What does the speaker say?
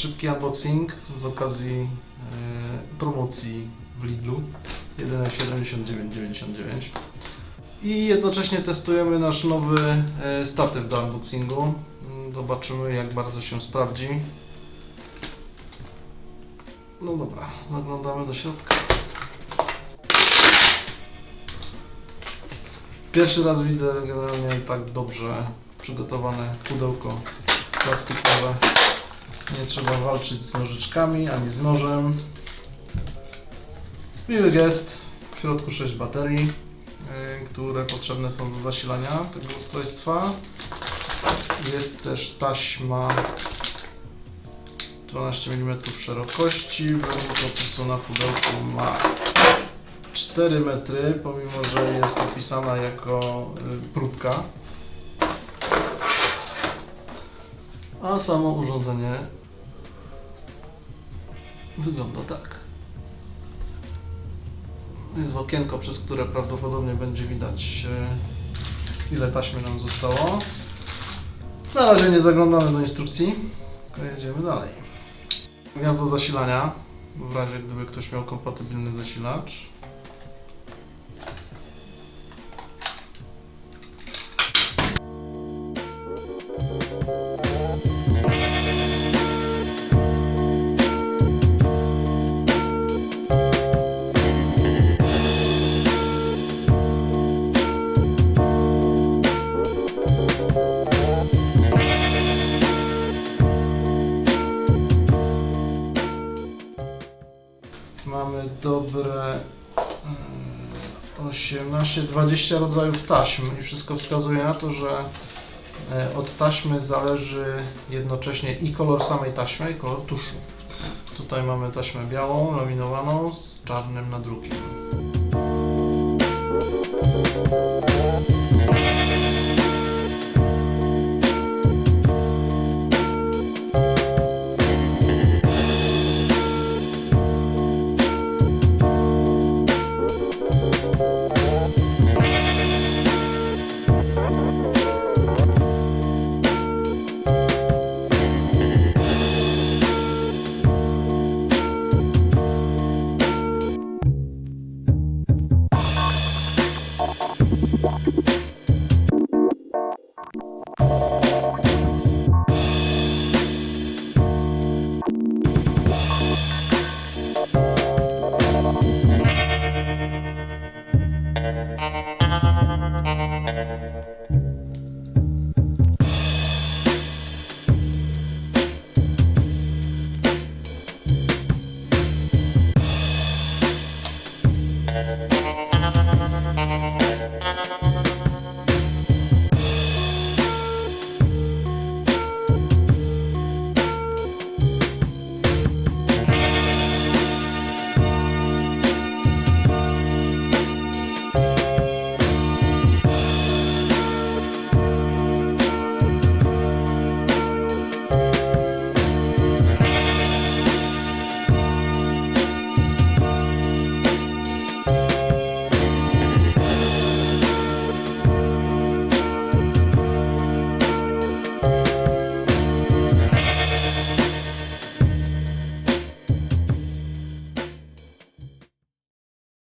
szybki unboxing z okazji e, promocji w Lidlu. Jedyne 79,99. I jednocześnie testujemy nasz nowy e, statyw do unboxingu. Zobaczymy jak bardzo się sprawdzi. No dobra, zaglądamy do środka. Pierwszy raz widzę generalnie tak dobrze przygotowane pudełko plastikowe. Nie trzeba walczyć z nożyczkami ani z nożem. Miły gest. W środku 6 baterii, yy, które potrzebne są do zasilania tego ustrojstwa. Jest też taśma 12 mm szerokości. Według opisu na pudełku ma 4 metry, pomimo że jest opisana jako y, próbka. A samo urządzenie wygląda tak. Jest okienko, przez które prawdopodobnie będzie widać y, ile taśmy nam zostało. Na razie nie zaglądamy do instrukcji, tylko jedziemy dalej. Gniazdo zasilania, w razie gdyby ktoś miał kompatybilny zasilacz. Mamy dobre e, 18-20 rodzajów taśm i wszystko wskazuje na to, że e, od taśmy zależy jednocześnie i kolor samej taśmy, i kolor tuszu. Tutaj mamy taśmę białą, laminowaną z czarnym nadrukiem.